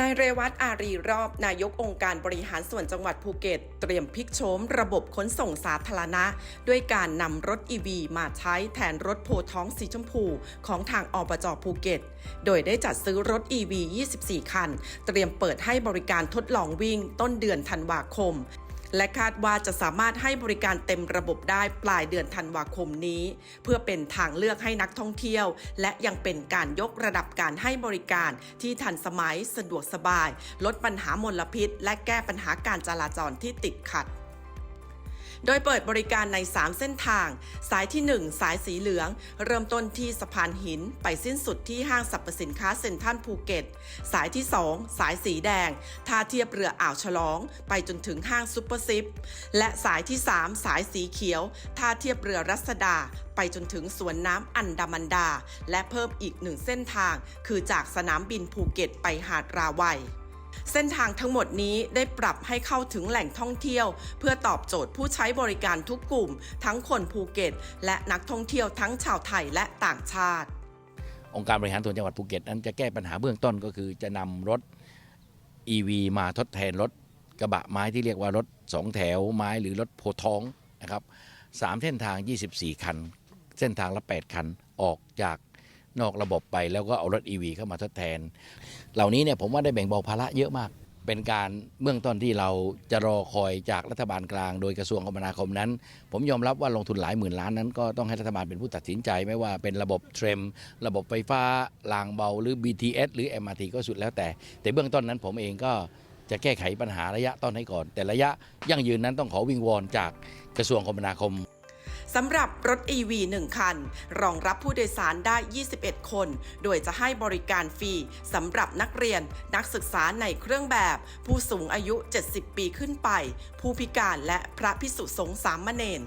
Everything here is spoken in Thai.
นายเรวัตอารีรอบนายกองค์การบริหารส่วนจังหวัดภูเก็ต เตรียมพลิกโฉมระบบขนส่งสาธารณะ ด้วยการนำรถอีวีมาใช้แทนรถโพท้องสีชมพูของทางอบจภูเก็ต โดยได้จัดซื้อรถอีวี24 คัน เตรียมเปิดให้บริการทดลองวิ่งต้นเดือนธันวาคม และคาดว่าจะสามารถให้บริการเต็มระบบได้ปลายเดือนธันวาคมนี้ เพื่อเป็นทางเลือกให้นักท่องเที่ยว และยังเป็นการยกระดับการให้บริการที่ทันสมัยสะดวกสบาย ลดปัญหามลพิษ และแก้ปัญหาการจราจรที่ติดขัด โดยเปิดบริการใน 3 เส้นทาง สายที่ 1 สายสีเหลือง เริ่มต้นที่สะพานหิน ไปสิ้นสุดที่ห้างสรรพสินค้าเซ็นทรัลภูเก็ต สายที่ 2 สายสีแดง ท่าเทียบเรืออ่าวฉลอง ไปจนถึงห้างซุปเปอร์ซิป และสายที่ 3 สายสีเขียว ท่าเทียบเรือรัศดาไปจนถึงสวนน้ำอันดามันดา และเพิ่มอีกหนึ่งเส้นทาง คือจากสนามบินภูเก็ตไปหาดราวัย เส้นทางทั้งหมดนี้ได้ปรับให้เข้าถึงแหล่งท่องเที่ยว เพื่อตอบโจทย์ผู้ใช้บริการทุกกลุ่ม ทั้งคนภูเก็ต และนักท่องเที่ยวทั้งชาวไทยและต่างชาติ องค์การบริหารส่วนจังหวัดภูเก็ตนั้นจะแก้ปัญหาเบื้องต้นก็คือจะนำรถ EV มาทดแทนรถกระบะไม้ที่เรียกว่ารถ2แถวไม้หรือรถโพท้องนะครับสามเส้นทาง 24 คัน เส้นทางละ 8 คันออกจาก นอกระบบไปแล้วก็เอารถ EV เข้ามาทดแทน เหล่านี้เนี่ยผมว่าได้แบ่งเบาภาระเยอะมาก เป็นการเบื้องต้นที่เราจะรอคอยจากรัฐบาลกลาง โดยกระทรวงคมนาคมนั้น ผมยอมรับว่าลงทุนหลายหมื่นล้านนั้น ก็ต้องให้รัฐบาลเป็นผู้ตัดสินใจ ไม่ว่าเป็นระบบเทรม ระบบไฟฟ้ารางเบาหรือ BTS หรือ MRT ก็สุดแล้วแต่ แต่เบื้องต้นนั้นผมเองก็จะแก้ไขปัญหาระยะต้นให้ก่อน แต่ระยะยั่งยืนนั้นต้องขอวิงวอนจากกระทรวงคมนาคม สำหรับรถ EV 1 คัน รองรับผู้โดยสารได้ 21 คน โดยจะให้บริการฟรีสำหรับนักเรียน นักศึกษาในเครื่องแบบ ผู้สูงอายุ 70 ปีขึ้นไป ผู้พิการและพระพิสุสงฆ์สามเณร